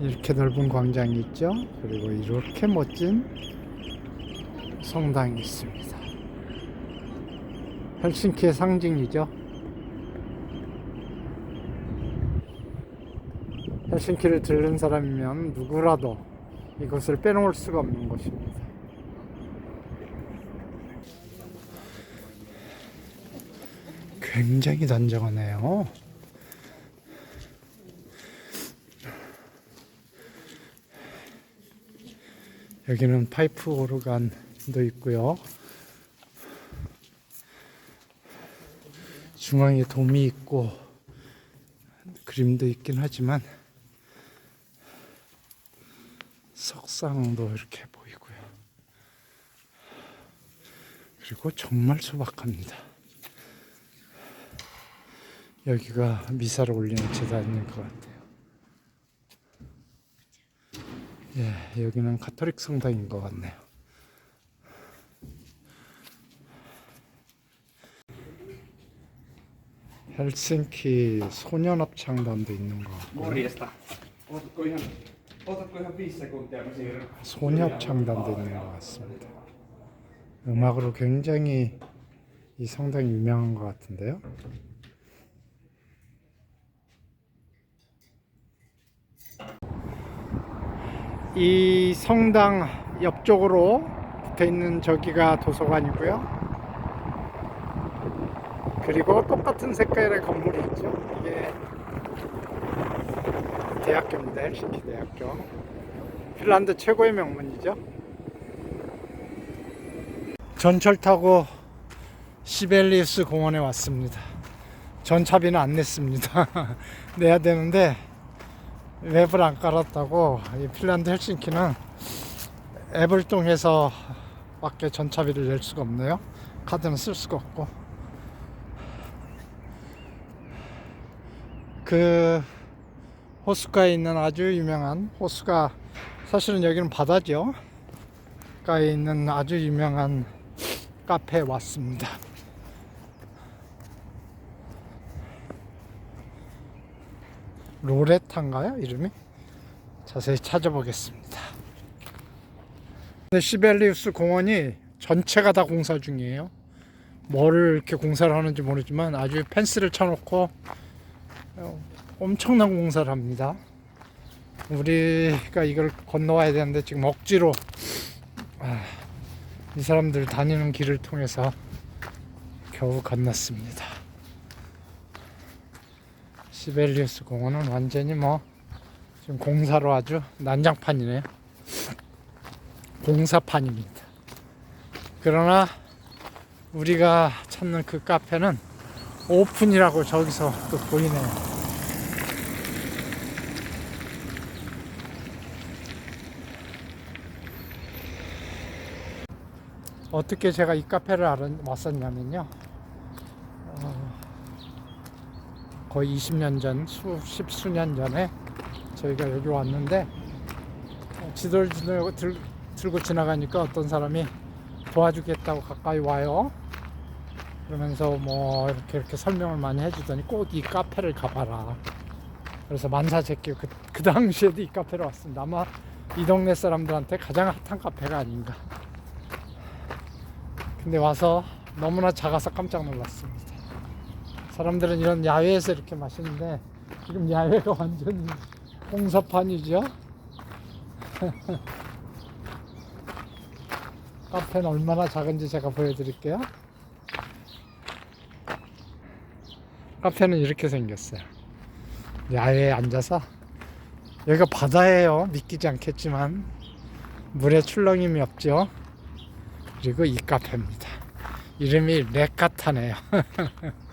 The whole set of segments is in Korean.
이렇게 넓은 광장이 있죠. 그리고 이렇게 멋진 성당이 있습니다. 헬싱키의 상징이죠. 헬싱키를 들른 사람이면 누구라도 이것을 빼놓을 수가 없는 곳입니다. 굉장히 단정하네요. 여기는 파이프 오르간도 있고요. 중앙에 돔이 있고 그림도 있긴 하지만 석상도 이렇게 보이고요. 그리고 정말 소박합니다. 여기가 미사를 올리는 재단인 것 같아요. 예, 여기는 가톨릭 성당인 것 같네요. 헬싱키 소년합창단도 있는 것 siirryn. 소녀합창단도 있는 것 같습니다. 음악으로 굉장히 이 성당이 유명한 것 같은데요. 이 성당 옆쪽으로 붙어 있는 저기가 도서관이고요. 그리고 똑같은 색깔의 건물이 있죠. 이게 대학교입니다. 헬싱키 대학교. 핀란드 최고의 명문이죠. 전철 타고 시벨리우스 공원에 왔습니다. 전차비는 안 냈습니다. 내야 되는데 웹을 안 깔았다고 이 핀란드 헬싱키는 앱을 통해서 밖에 전차비를 낼 수가 없네요. 카드는 쓸 수가 없고 그 호수가에 있는 아주 유명한 호수가 사실은 여기는 바다죠. 가에 있는 아주 유명한 카페에 왔습니다. 로레타인가요? 이름이? 자세히 찾아보겠습니다. 시벨리우스 공원이 전체가 다 공사 중이에요. 뭐를 이렇게 공사를 하는지 모르지만 아주 펜스를 쳐놓고 어, 엄청난 공사를 합니다. 우리가 이걸 건너와야 되는데 지금 억지로 아, 이 사람들 다니는 길을 통해서 겨우 건넜습니다. 시벨리우스 공원은 완전히 뭐 지금 공사로 아주 난장판이네요. 공사판입니다. 그러나 우리가 찾는 그 카페는 오픈이라고 저기서 또 보이네요. 어떻게 제가 이 카페를 알았, 왔었냐면요. 어, 거의 20년 전, 수, 십 수년 전에 저희가 여기 왔는데 어, 지도를 들, 들, 들고 지나가니까 어떤 사람이 도와주겠다고 가까이 와요. 그러면서 뭐 이렇게 이렇게 설명을 많이 해주더니 꼭 이 카페를 가봐라. 그래서 만사제끼 그, 그 당시에도 이 카페를 왔습니다. 아마 이 동네 사람들한테 가장 핫한 카페가 아닌가. 근데 와서 너무나 작아서 깜짝 놀랐습니다. 사람들은 이런 야외에서 이렇게 마시는데 지금 야외가 완전히 공사판이죠. 카페는 얼마나 작은지 제가 보여드릴게요. 카페는 이렇게 생겼어요. 야외에 앉아서 여기가 바다예요. 믿기지 않겠지만 물에 출렁임이 없죠. 그리고 이 카페입니다. 이름이 레카타네요.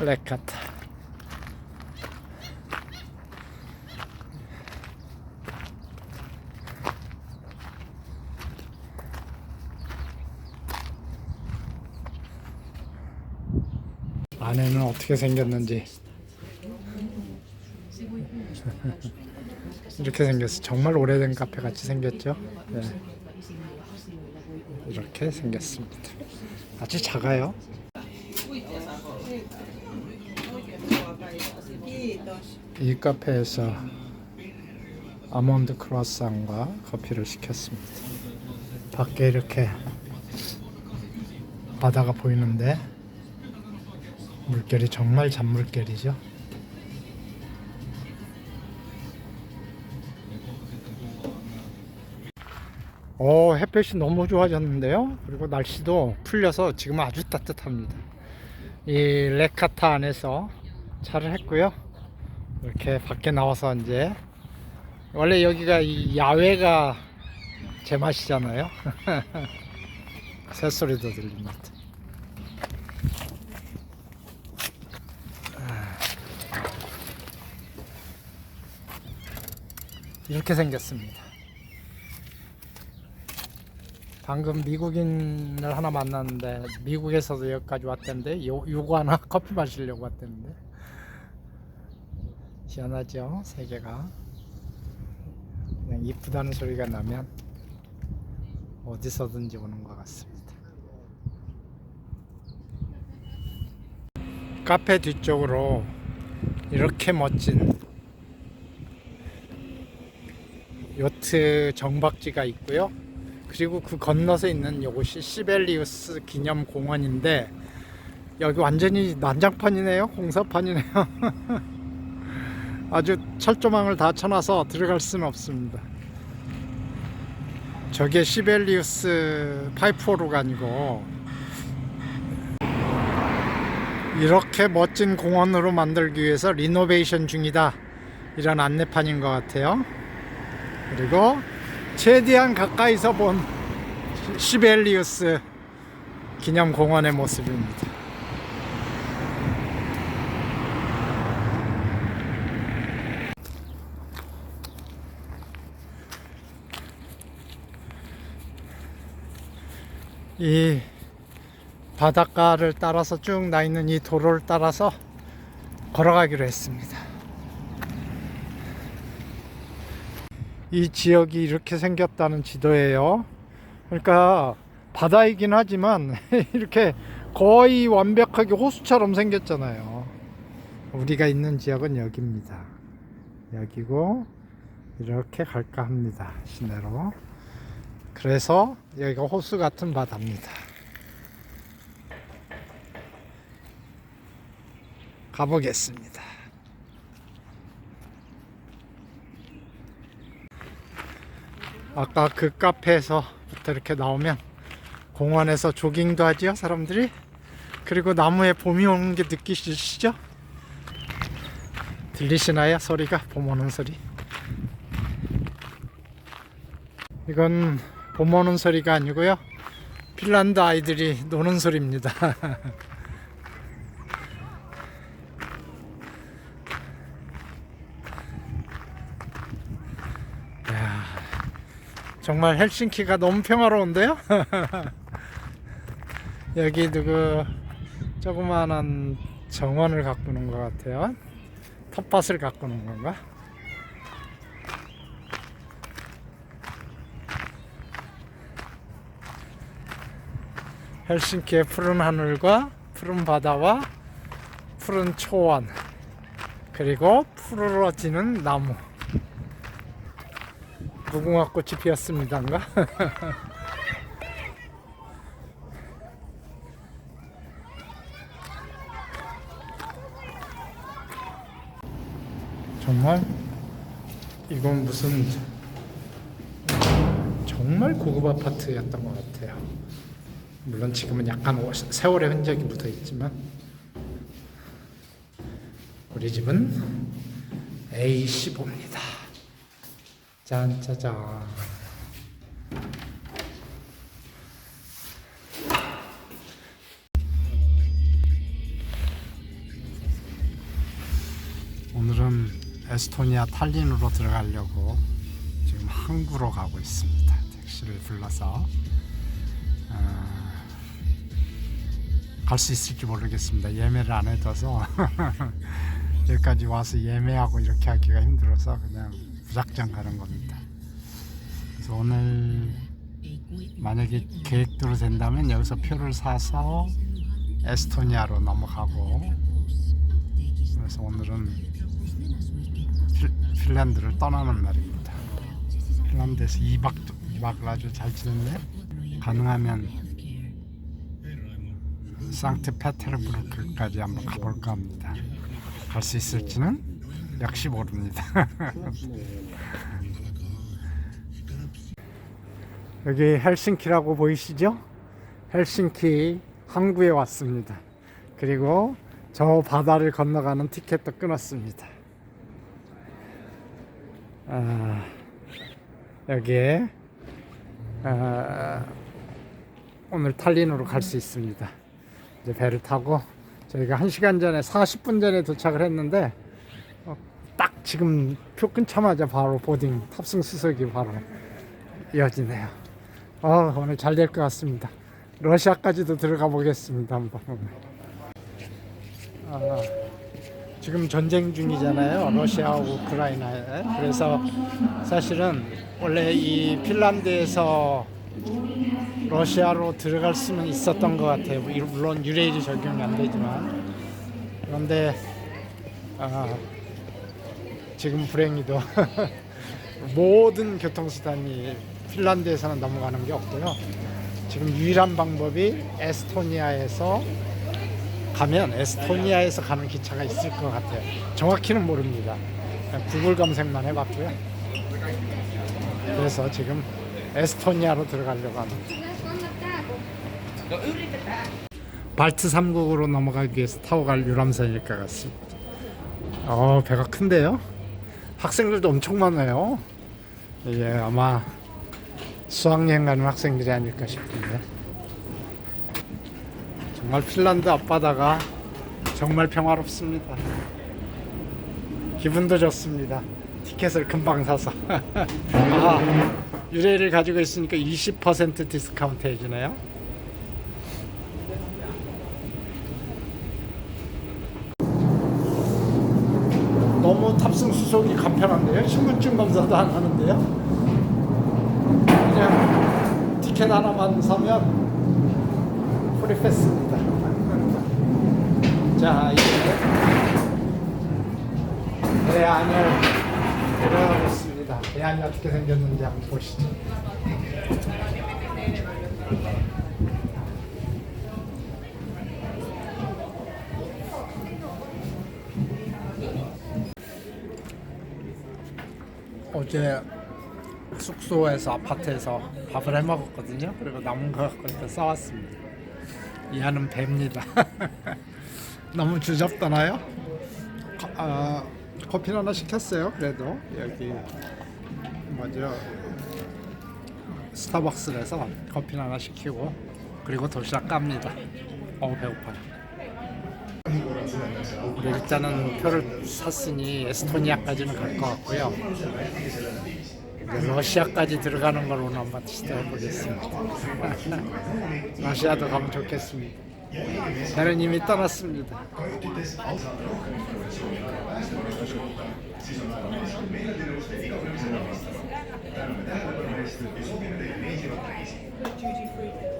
레카타. 안에는 어떻게 생겼는지 이렇게 생겼어. 정말 오래된 카페 같이 생겼죠. 네. 이렇게 생겼습니다. 아주 작아요. 이 카페에서 아몬드 크로아상과 커피를 시켰습니다. 밖에 이렇게 바다가 보이는데 물결이 정말 잔물결이죠. 오, 햇볕이 너무 좋아졌는데요. 그리고 날씨도 풀려서 지금 아주 따뜻합니다. 이 레카타 안에서 차를 했고요. 이렇게 밖에 나와서 이제 원래 여기가 이 야외가 제 맛이잖아요. 새소리도 들립니다. 이렇게 생겼습니다. 방금 미국인을 하나 만났는데 미국에서도 여기까지 왔던데 요, 요거 하나 커피 마시려고 왔던데 시원하죠 세계가. 그냥 이쁘다는 소리가 나면 어디서든지 오는 것 같습니다. 카페 뒤쪽으로 이렇게 멋진 요트 정박지가 있고요. 그리고 그 건너서 있는 이곳이 시벨리우스 기념 공원인데 여기 완전히 난장판이네요. 공사판이네요 아주 철조망을 다 쳐놔서 들어갈 수는 없습니다. 저게 시벨리우스 파이프호루가 아니고 이렇게 멋진 공원으로 만들기 위해서 리노베이션 중이다. 이런 안내판인 것 같아요. 그리고 최대한 가까이서 본 시벨리우스 기념공원의 모습입니다. 이 바닷가를 따라서 쭉 나 있는 이 도로를 따라서 걸어가기로 했습니다. 이 지역이 이렇게 생겼다는 지도예요. 그러니까 바다이긴 하지만 이렇게 거의 완벽하게 호수처럼 생겼잖아요. 우리가 있는 지역은 여기입니다. 여기고 이렇게 갈까 합니다. 시내로. 그래서 여기가 호수 같은 바다입니다. 가보겠습니다. 아까 그 카페에서부터 이렇게 나오면 공원에서 조깅도 하지요 사람들이 그리고 나무에 봄이 오는 게 느끼시죠 들리시나요 소리가 봄 오는 소리 이건 봄 오는 소리가 아니고요 핀란드 아이들이 노는 소리입니다 이야, 정말 헬싱키가 너무 평화로운데요? 여기 누구 조그마한 정원을 가꾸는 것 같아요. 텃밭을 가꾸는 건가? 헬싱키의 푸른 하늘과 푸른 바다와 푸른 초원 그리고 푸르러지는 나무 무궁화 꽃이 피었습니다인가? 정말 이건 무슨 정말 고급 아파트였던 것 같아요. 물론 지금은 약간 오- 세월의 흔적이 묻어 있지만 우리 집은 A15입니다. 짠짜잔. 오늘은 에스토니아 탈린으로 들어가려고 지금 항구로 가고 있습니다. 택시를 불러서 갈 수 있을지 모르겠습니다. 예매를 안 해둬서 여기까지 와서 예매하고 이렇게 하기가 힘들어서 그냥 무작정 가는 겁니다. 그래서 오늘 만약에 계획대로 된다면 여기서 표를 사서 에스토니아로 넘어가고 그래서 오늘은 필, 핀란드를 떠나는 날입니다. 핀란드에서 2박 2박을 아주 잘 지냈네. 가능하면 상트페테르부르크까지 한번 가볼까 합니다. 갈 수 있을지는 역시 모릅니다. 여기 헬싱키라고 보이시죠? 헬싱키 항구에 왔습니다. 그리고 저 바다를 건너가는 티켓도 끊었습니다. 아, 여기에 아, 오늘 탈린으로 갈 수 있습니다. 이제 배를 타고 저희가 1시간 전에 40분 전에 도착을 했는데 어, 딱 지금 표 끊자마자 바로 보딩 탑승 수속이 바로 이어지네요. 어, 오늘 잘 될 것 같습니다. 러시아까지도 들어가 보겠습니다. 한번. 아, 지금 전쟁 중이잖아요. 러시아와 우크라이나에. 그래서 사실은 원래 이 핀란드에서 러시아로 들어갈 수는 있었던 것 같아요. 물론 유레일이 적용이 안 되지만 그런데 아, 지금 불행히도 모든 교통수단이 핀란드에서는 넘어가는 게 없고요. 지금 유일한 방법이 에스토니아에서 가면 에스토니아에서 가는 기차가 있을 것 같아요. 정확히는 모릅니다. 구글 검색만 해봤고요. 그래서 지금 에스토니아로 들어가려고 합니다. 발트 3국으로 넘어가기 위해서 타고 갈 유람선일 것 같습니다. 어, 배가 큰데요? 학생들도 엄청 많아요. 이게 아마 수학여행 가는 학생들이 아닐까 싶은데. 정말 핀란드 앞바다가 정말 평화롭습니다. 기분도 좋습니다. 티켓을 금방 사서. 아, 유래를 가지고 있으니까 20% 디스카운트 해주네요. 너무 탑승 수속이 간편한데요? 신분증 검사도 안 하는데요? 그냥 티켓 하나만 사면 프리패스입니다. 자, 이제 대안을 들어가겠습니다. 대안이 어떻게 생겼는지 한번 보시죠. 어제 숙소에서 아파트에서 밥을 해 먹었거든요. 그리고 남은 거 이렇게 싸왔습니다. 이하는 배입니다. 너무 주접떠나요? 거- 아, 커피 하나 시켰어요. 그래도 여기 뭐죠? 스타벅스에서 커피 하나 시키고 그리고 도시락 깝니다. 어우 배고파요. 우리 일단은 표를 샀으니 에스토니아까지는 갈 것 같고요. 러시아까지 들어가는 걸로 한번 시도해 보겠습니다. 러시아도 가면 좋겠습니다. 저는 이미 떠났습니다. なので、このレース、受け止めるイメージは大事。